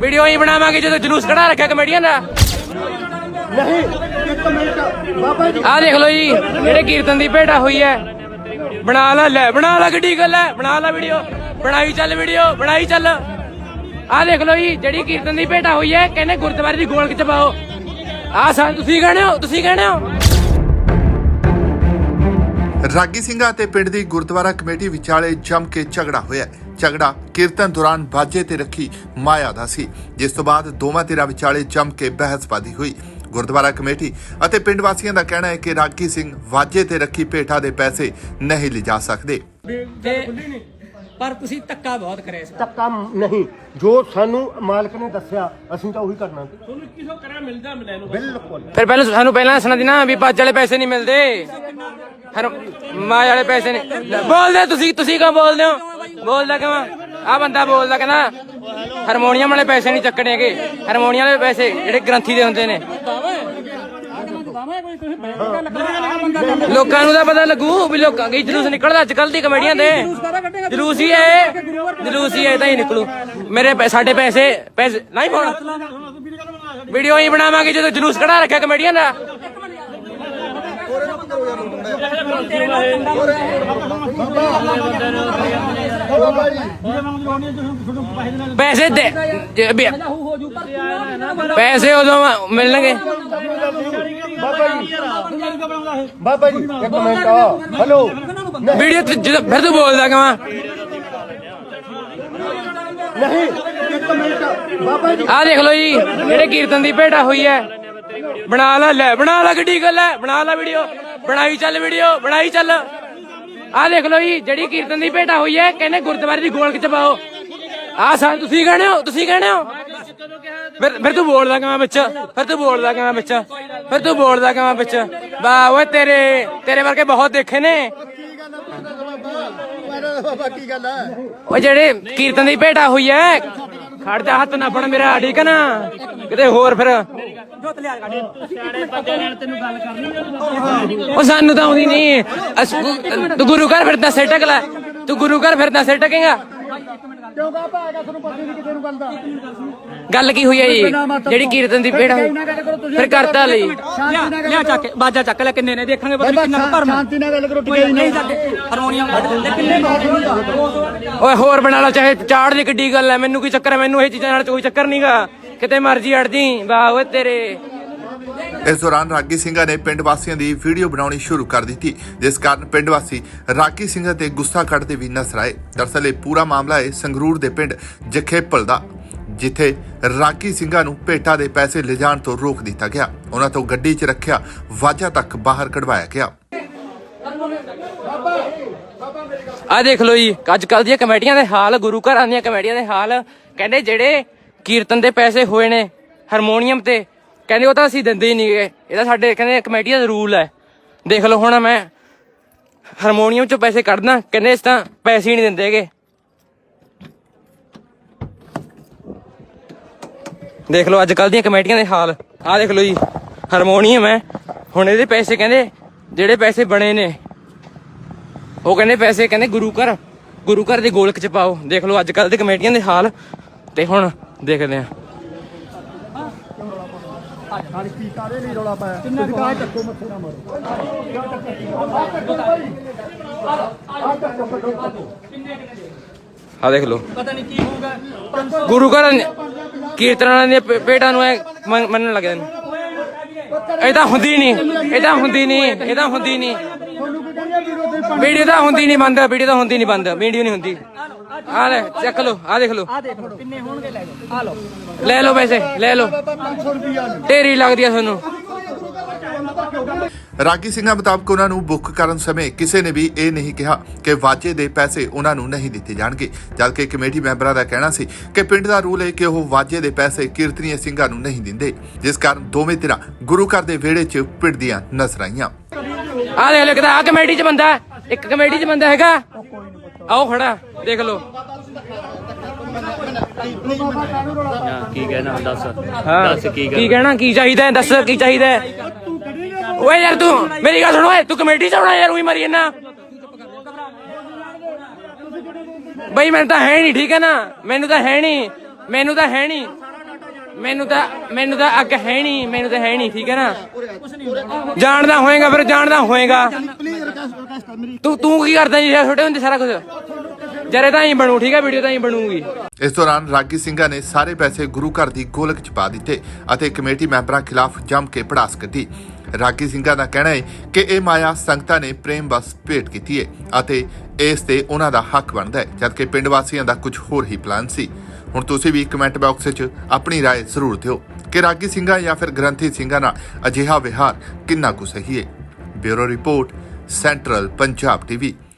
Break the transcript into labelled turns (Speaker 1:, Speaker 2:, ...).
Speaker 1: Video ਹੀ ਬਣਾਵਾਂਗੇ ਜਦੋਂ ਜਲੂਸ ਕਢਾ ਰੱਖਿਆ ਕਮੇਡੀਆਂ ਦਾ।
Speaker 2: ਨਹੀਂ ਇੱਕ ਮਿੰਟ। ਬਾਬਾ ਜੀ।
Speaker 1: ਆਹ ਦੇਖ ਲਓ ਜੀ ਜਿਹੜੇ ਕੀਰਤਨ ਦੀ ਭੇਟਾ ਹੋਈ ਹੈ। ਬਣਾ ਲੈ ਲੈ ਬਣਾ ਲੈ ਕਿੱਡੀ ਗੱਲ ਹੈ ਬਣਾ ਲੈ ਵੀਡੀਓ। ਬਣਾਈ ਚੱਲ ਵੀਡੀਓ ਬਣਾਈ ਚੱਲ। ਆਹ ਦੇਖ ਲਓ ਜੀ ਜਿਹੜੀ ਕੀਰਤਨ ਦੀ ਭੇਟਾ ਹੋਈ ਹੈ ਕਹਿੰਦੇ ਗੁਰਦੁਆਰੇ ਦੀ ਗੋਲਕ ਚ ਪਾਓ। ਆਹ ਸਾਂ ਤੁਸੀਂ ਕਹਿੰਦੇ ਹੋ ਤੁਸੀਂ ਕਹਿੰਦੇ ਹੋ।
Speaker 3: ਰਾਗੀ ਸਿੰਘਾਂ ਅਤੇ ਪਿੰਡ ਦੀ ਗੁਰਦੁਆਰਾ ਕਮੇਟੀ ਵਿਚਾਲੇ ਜੰਮ ਕੇ ਝਗੜਾ ਹੋਇਆ ਹੈ। ਝਗੜਾ ਕੀਰਤਨ ਦੌਰਾਨ ਬਾਜੇ ਤੇ ਰੱਖੀ ਮਾਇਆ ਦਾ ਸੀ ਜਿਸ ਤੋਂ ਬਾਅਦ ਦੋਵਾਂ ਧਿਰਾਂ ਵਿਚਾਲੇ ਜੰਮ ਕੇ ਬਹਿਸਬਾਜ਼ੀ ਹੋਈ। ਗੁਰਦੁਆਰਾ ਕਮੇਟੀ ਅਤੇ ਪਿੰਡ ਵਾਸੀਆਂ ਦਾ ਕਹਿਣਾ ਹੈ ਕਿ ਰਾਗੀ ਸਿੰਘ ਵਾਜੇ ਤੇ ਰੱਖੀ ਭੇਟਾ ਦੇ ਪੈਸੇ ਨਹੀਂ ਲਿਜਾ ਸਕਦੇ।
Speaker 1: ਤੇ ਪਰ ਤੁਸੀਂ ਧੱਕਾ ਬਹੁਤ ਕਰਿਆ ਇਸ
Speaker 2: ਧੱਕਾ ਨਹੀਂ। ਜੋ ਸਾਨੂੰ ਮਾਲਕ ਨੇ ਦੱਸਿਆ ਅਸੀਂ ਤਾਂ ਉਹੀ ਕਰਨਾ। ਤੁਹਾਨੂੰ ਕਿਸੋ ਕਰਿਆ ਮਿਲਦਾ ਮਿਲੇ ਨੂੰ ਬਿਲਕੁਲ।
Speaker 1: ਫਿਰ ਪਹਿਲਾਂ ਸਾਨੂੰ ਪਹਿਲਾਂ ਦੱਸਣਾ ਦੀ ਨਾ ਵੀ ਬਾਜ ਵਾਲੇ ਪੈਸੇ ਨਹੀਂ ਮਿਲਦੇ। ਹਰ ਮਾਂ ਵਾਲੇ ਪੈਸੇ ਨਹੀਂ। ਬੋਲਦੇ ਤੁਸੀਂ ਤੁਸੀਂ ਕਿਉਂ ਬੋਲਦੇ ਹੋ? ਬੋਲਦਾ ਕਿਵੇਂ ਆ ਬੰਦਾ ਬੋਲਦਾ ਕਹਿੰਦਾ, ਹਾਰਮੋਨੀਅਮ ਵਾਲੇ ਪੈਸੇ ਨਹੀਂ ਚੱਕਣੇ ਹਾਰਮੋਨੀਅਮ ਵਾਲੇ ਪੈਸੇ ਜਿਹੜੇ ਗ੍ਰੰਥੀ ਦੇ ਹੁੰਦੇ ਨੇ। ਲੋਕਾਂ ਨੂੰ ਤਾਂ ਪਤਾ ਲੱਗੂ ਵੀ ਲੋਕਾਂ ਕੀ ਜਲੂਸ ਨਿਕਲਦਾ ਅੱਜ ਕੱਲ ਦੀ ਕਮੇਡੀਆਂ ਦੇ। ਜਲੂਸ ਹੀ ਹੈ, ਜਲੂਸ ਹੀ ਹੈ ਤਾਂ ਹੀ ਨਿਕਲੂ। ਮੇਰੇ ਸਾਡੇ ਪੈਸੇ ਪੈਸੇ, ਨਹੀਂ ਪਾਉਣਾ। ਵੀਡੀਓ ਹੀ ਬਣਾਵਾਂਗੇ ਜਦੋਂ ਜਲੂਸ ਕਢਾ ਰੱਖਿਆ ਕਮੇਡੀਆਂ ਦਾ। ਪੈਸੇ ਦੇ ਜੇ ਵੀ- ਪੈਸੇ ਉਦੋਂ ਮਿਲਣਗੇ।
Speaker 2: ਬਾਬਾ ਜੀ ਇੱਕ ਮਿੰਟ ਹਲੋ।
Speaker 1: ਵੀਡੀਓ ਤੇ ਜਦੋਂ ਫਿਰ ਤੂੰ ਬੋਲਦਾ ਕਿਵੇਂ।
Speaker 2: ਨਹੀਂ ਇੱਕ ਮਿੰਟ ਬਾਬਾ ਜੀ।
Speaker 1: ਆਹ ਦੇਖ ਲਓ ਜੀ ਜਿਹੜੇ ਕੀਰਤਨ ਦੀ ਭੇਟਾ ਹੋਈ ਹੈ। ਬਣਾ ਲੈ ਲੈ ਬਣਾ ਲੈ ਕਿੱਡੀ ਗੱਲ ਹੈ। ਬਣਾ ਲੈ ਵੀਡੀਓ। ਬਣਾਈ ਚੱਲ ਵੀਡੀਓ ਬਣਾਈ ਚੱਲ। ਆਹ ਦੇਖ ਲਓ ਜੀ ਜਿਹੜੀ ਕੀਰਤਨ ਦੀ ਭੇਟਾ ਹੋਈ ਹੈ ਕਹਿੰਦੇ ਗੁਰਦੁਆਰੇ ਦੀ ਗੋਲਕ ਚ ਪਾਓ। ਆਹ ਸਾਂ ਤੁਸੀਂ ਕਹਿੰਦੇ ਹੋ ਤੁਸੀਂ ਕਹਿੰਦੇ ਹੋ? ਫਿਰ ਫਿਰ ਤੂੰ ਬੋਲਦਾ ਕਿਵੇਂ ਵਿੱਚ? ਫਿਰ ਤੂੰ ਬੋਲਦਾ ਕਿਵੇਂ ਵਿੱਚ? ਫਿਰ ਤੂੰ ਬੋਲਦਾ ਕਿਵੇਂ ਵਿੱਚ? ਵਾਹ ਓਏ ਤੇਰੇ ਤੇਰੇ ਵਰਗੇ ਬਹੁਤ ਦੇਖੇ ਨੇ।
Speaker 2: ਬਾਬਾ ਕੀ ਗੱਲ ਹੈ?
Speaker 1: ਉਹ ਜਿਹੜੇ ਕੀਰਤਨ ਦੀ ਭੇਟਾ ਹੋਈ ਐ ਖੜ ਜਾ ਹੱਥ ਨਾ ਫੜ ਮੇਰਾ, ਠੀਕ ਹੈ ਨਾ? ਕਿਤੇ ਹੋਰ ਫਿਰ। ਉਹ ਸਾਨੂੰ ਤਾਂ ਆਉਂਦੀ ਨਹੀਂ ਅਸ- ਤੂੰ ਗੁਰੂ ਘਰ ਫਿਰਦਾ, ਸਿਰ ਟਕ ਲੈ। ਤੂੰ ਗੁਰੂ ਘਰ ਫਿਰਦਾ, ਸਿਰ ਟਕੇਗਾ
Speaker 2: ਕਿਉਂ ਬਾਬਾ ਆਗਾ ਤੁਹਾਨੂੰ ਪਤਾ ਨਹੀਂ ਕਿਸੇ ਨੂੰ ਗੱਲ ਦਾ।
Speaker 1: ਗੱਲ ਕੀ ਹੋਈ ਹੈ ਜੀ? ਜਿਹੜੀ ਕੀਰਤਨ ਦੀ ਹੋਈ ਫਿਰ ਕਰਤਾ ਲਈ।
Speaker 4: ਲਿਆ ਚੱਕ ਕੇ ਬਾਜਾ ਚੱਕ ਲੈ ਕਿੰਨੇ ਨੇ? ਦੇਖਾਂਗੇ ਪਤਾ
Speaker 2: ਬਾਬਾ
Speaker 4: ਕਿੰਨਾ ਕੁ ਭਰਮ
Speaker 2: ਸ਼ਾਂਤੀ ਨਾਲ ਗੱਲ ਕਰੋ ਟਿਕਾਈ
Speaker 4: ਨਹੀਂ
Speaker 2: ਨਹੀਂ।
Speaker 4: ਸਾਡੇ ਹਾਰਮੋਨੀਅਮ ਤੇ ਕਿੰਨੇ
Speaker 1: ਓਏ ਹੋਰ ਬਣਾ ਲਾ ਚਾਹੇ ਚਾੜ ਦੀ ਕਿੱਡੀ ਗੱਲ ਐ ਮੈਨੂੰ ਕੀ ਚੱਕਰ ਐ ਮੈਨੂੰ ਇਹ ਚੀਜ਼ਾਂ ਨਾਲ ਕੋਈ ਚੱਕਰ ਨਹੀਂਗਾ ਕਿਤੇ ਮਰਜ਼ੀ ਅੜ ਜੀ। ਵਾਹ ਓਏ ਤੇਰੇ।
Speaker 3: ਇਸ ਦੌਰਾਨ ਰਾਗੀ ਸਿੰਘਾਂ ਨੇ ਪਿੰਡ ਵਾਸੀਆਂ ਦੀ ਵੀਡੀਓ ਬਣਾਉਣੀ ਸ਼ੁਰੂ ਕਰ ਦਿੱਤੀ, ਜਿਸ ਕਾਰਨ ਪਿੰਡ ਵਾਸੀ ਰਾਗੀ ਸਿੰਘਾਂ ਤੇ ਗੁੱਸਾ ਕੱਢਦੇ ਵੀ ਨਜ਼ਰ ਆਏ। ਦਰਅਸਲ ਇਹ ਪੂਰਾ ਮਾਮਲਾ ਹੈ ਸੰਗਰੂਰ ਦੇ ਪਿੰਡ ਜਖੇਪਲ ਦਾ, ਜਿੱਥੇ ਰਾਗੀ ਸਿੰਘਾਂ ਨੂੰ ਭੇਟਾ ਦੇ ਪੈਸੇ ਲਿਜਾਣ ਤੋਂ ਰੋਕ ਦਿੱਤਾ ਗਿਆ। ਉਹਨਾਂ ਤੋਂ ਗੱਡੀ 'ਚ ਰੱਖਿਆ ਵਾਜਾ ਤੱਕ ਬਾਹਰ ਕਢਵਾਇਆ ਗਿਆ।
Speaker 1: ਆ ਦੇਖ ਲਓ ਜੀ, ਅੱਜ ਕੱਲ ਦੀਆਂ ਕਮੇਟੀਆਂ ਦੇ ਹਾਲ, ਗੁਰੂ ਘਰਾਂ ਦੀਆਂ ਕਮੇਟੀਆਂ ਦੇ ਹਾਲ, ਕਹਿੰਦੇ ਜਿਹੜੇ ਕੀਰਤਨ ਦੇ ਪੈਸੇ ਹੋਏ ਨੇ, ਹਾਰਮੋਨੀਅਮ ਤੇ ਕਹਿੰਦੇ ਉਹ ਤਾਂ ਅਸੀਂ ਦਿੰਦੇ ਹੀ ਨਹੀਂ ਗਏ ਇਹ ਤਾਂ ਸਾਡੇ ਕਹਿੰਦੇ ਕਮੇਟੀਆਂ ਦਾ ਰੂਲ ਹੈ। ਦੇਖ ਲਓ ਹੁਣ ਮੈਂ ਹਾਰਮੋਨੀਅਮ ਚੋਂ ਪੈਸੇ ਕੱਢਦਾ, ਕਹਿੰਦੇ ਇਸ ਤਾਂ ਪੈਸੇ ਹੀ ਨਹੀਂ ਦਿੰਦੇਗੇ ਦੇਖ ਲਓ ਅੱਜ ਕੱਲ ਦੀਆਂ ਕਮੇਟੀਆਂ ਦੇ ਹਾਲ। ਆਹ ਦੇਖ ਲਓ ਜੀ, ਹਾਰਮੋਨੀਅਮ ਹੈ। ਹੁਣ ਇਹਦੇ ਪੈਸੇ ਕਹਿੰਦੇ, ਜਿਹੜੇ ਪੈਸੇ ਬਣੇ ਨੇ, ਉਹ ਕਹਿੰਦੇ ਪੈਸੇ ਕਹਿੰਦੇ ਗੁਰੂ ਘਰ ਗੁਰੂ ਘਰ ਦੇ ਗੋਲਕ ਚ ਪਾਓ। ਦੇਖ ਲਓ ਅੱਜ ਕੱਲ ਦੇ ਕਮੇਟੀਆਂ ਦੇ ਹਾਲ ਤੇ ਹੁਣ ਦੇਖਦੇ ਆ
Speaker 2: ਕੀ ਕਾਰੇ ਨਹੀਂ ਰੌਲਾ ਪਾਇਆ। ਤੁਸੀਂ ਕਹਾ ਚੱਕੋ ਮੱਥੇ ਨਾ ਮਾਰੋ।
Speaker 1: ਆ ਦੇਖ ਲਓ।
Speaker 4: ਪਤਾ ਨਹੀਂ ਕੀ ਹੋਊਗਾ।
Speaker 1: ਗੁਰੂ ਘਰ ਕੀਰਤਨਾਂ ਭੇ- ਭੇਟਾਂ ਨੂੰ ਮੰਨਣ ਲੱਗ ਜਾਂਦੇ ਇਹ ਤਾਂ ਹੁੰਦੀ ਨਹੀਂ ਇਹ ਤਾਂ ਹੁੰਦੀ ਨਹੀਂ ਇਹ ਤਾਂ ਹੁੰਦੀ ਨਹੀਂ ਵੀਡੀਓ ਤਾਂ ਹੁੰਦੀ ਨਹੀਂ ਬੰਦ। ਵੀਡੀਓ ਤਾਂ ਹੁੰਦੀ ਨਹੀਂ ਬੰਦ। ਵੀਡੀਓ ਨਹੀਂ ਹੁੰਦੀ। ਆ ਲੈ ਚੱਕ ਲਓ ਆ ਦੇਖ ਲਓ।
Speaker 4: ਆ ਦੇਖ ਲਓ ਕਿੰਨੇ ਹੋਣਗੇ ਲੈ ਜਾਓ ਆ ਲਓ।
Speaker 1: ਲੈ ਲਓ ਪੈਸੇ ਲੈ ਲਓ।
Speaker 2: 500 ਰੁਪਿਆ
Speaker 1: ਢੇਰੀ ਲੱਗਦੀ ਆ ਤੁਹਾਨੂੰ।
Speaker 3: ਰਾਗੀ ਸਿੰਘਾਂ ਮੁਤਾਬਕ ਉਹਨਾਂ ਨੂੰ ਬੁੱਕ ਕਰਨ ਸਮੇਂ ਕਿਸੇ ਨੇ ਵੀ ਇਹ ਨਹੀਂ ਕਿਹਾ ਕਿ ਵਾਜੇ ਦੇ ਪੈਸੇ ਉਹਨਾਂ ਨੂੰ ਨਹੀਂ ਦਿੱਤੇ ਜਾਣਗੇ। ਜਦਕਿ ਕਮੇਟੀ ਮੈਂਬਰਾਂ ਦਾ ਕਹਿਣਾ ਸੀ ਕਿ ਪਿੰਡ ਦਾ ਰੂਲ ਹੈ ਕਿ ਉਹ ਵਾਜੇ ਦੇ ਪੈਸੇ ਕੀਰਤਨੀਏ ਸਿੰਘਾਂ ਨੂੰ ਨਹੀਂ ਦਿੰਦੇ। ਜਿਸ ਕਾਰਨ ਦੋਵੇਂ ਧਿਰਾਂ ਗੁਰੂ ਘਰ ਦੇ ਵਿਹੜੇ 'ਚ ਪਿੜਦੀਆਂ ਨਜ਼ਰ ਆਈਆਂ।
Speaker 1: ਆ ਦੇਖ ਲਓ ਕਿਤਾ ਆ ਕਮੇਟੀ ਚ ਬੰਦਾ। ਇੱਕ ਕਮੇਟੀ ਚ ਬੰਦਾ ਹੈਗਾ। ਆਓ ਖੜਾ ਦੇਖ ਲਓ।
Speaker 5: ਕੀ ਕਹਿਣਾ ਦੱਸ।
Speaker 1: ਹਾਂ
Speaker 5: ਦੱਸ ਕੀ
Speaker 1: ਕੀ ਕਹਿਣਾ। ਕੀ ਚਾਹੀਦਾ ਹੈ? ਦੱਸ ਕੀ ਚਾਹੀਦਾ ਹੈ? ਓਏ ਯਾਰ ਤੂੰ ਮੇਰੀ ਗੱਲ ਸੁਣ ਓਏ ਤੂੰ ਕਮੇਟੀ ਚ ਆਉਣਾ ਯਾਰ ਉਹੀ ਮਰੀ ਜੰਨਾ ਬਈ ਮੈਨੂੰ ਤਾਂ ਹੈ ਨਹੀਂ ਠੀਕ ਹੈ ਨਾ? ਮੈਨੂੰ ਤਾਂ ਹੈ ਨਹੀਂ ਮੈਨੂੰ ਤਾਂ ਹੈ ਨਹੀਂ ਮੈਨੂੰ ਤਾਂ ਮੈਨੂੰ ਤਾਂ ਅੱਗ ਹੈ ਨਹੀਂ ਮੈਨੂੰ ਤਾਂ ਹੈ ਨਹੀਂ ਠੀਕ ਹੈ ਨਾ? ਜਾਣਦਾ ਹੋਏਗਾ ਫਿਰ, ਜਾਣਦਾ ਹੋਏਗਾ। ਤੂੰ ਤੂੰ ਕੀ ਕਰਦਾ ਜੀ ਛੋਟੇ ਹੁੰਦੇ ਸਾਰਾ ਕੁਝ ਜਰੇ ਤਾਂ ਹੀ ਬਣੂ, ਠੀਕ ਹੈ, ਵੀਡੀਓ ਤਾਂ ਹੀ ਬਣੂਗੀ।
Speaker 3: ਇਸ ਦੌਰਾਨ ਰਾਗੀ ਸਿੰਘਾਂ ਨੇ ਸਾਰੇ ਪੈਸੇ ਗੁਰੂ ਘਰ ਦੀ ਗੋਲਕ 'ਚ ਪਾ ਦਿੱਤੇ ਅਤੇ ਕਮੇਟੀ ਮੈਂਬਰਾਂ ਖਿਲਾਫ ਜੰਮ ਕੇ ਪੜਾਸ ਕੱਢੀ। ਰਾਗੀ ਸਿੰਘਾਂ ਦਾ ਕਹਿਣਾ ਹੈ ਕਿ ਇਹ ਮਾਇਆ ਸੰਗਤਾਂ ਨੇ ਪ੍ਰੇਮ ਬਸ ਭੇਟ ਕੀਤੀ ਹੈ ਅਤੇ ਇਸ ਤੇ ਉਹਨਾਂ ਦਾ ਹੱਕ ਬਣਦਾ ਹੈ, ਜਦਕਿ ਪਿੰਡ ਵਾਸੀਆਂ ਦਾ ਕੁਝ ਹੋਰ ਹੀ ਪਲਾਨ ਸੀ। ਹੁਣ ਤੁਸੀਂ ਵੀ ਕਮੈਂਟ ਬਾਕਸ ਵਿੱਚ ਆਪਣੀ ਰਾਏ ਜ਼ਰੂਰ ਦਿਓ ਕਿ ਰਾਗੀ ਸਿੰਘਾਂ ਜਾਂ ਫਿਰ ਗ੍ਰੰਥੀ ਸਿੰਘਾਂ ਨਾਲ ਅਜਿਹਾ ਵਿਹਾਰ ਕਿੰਨਾ ਕੁ ਸਹੀ ਹੈ। Bureau report, central Punjab TV.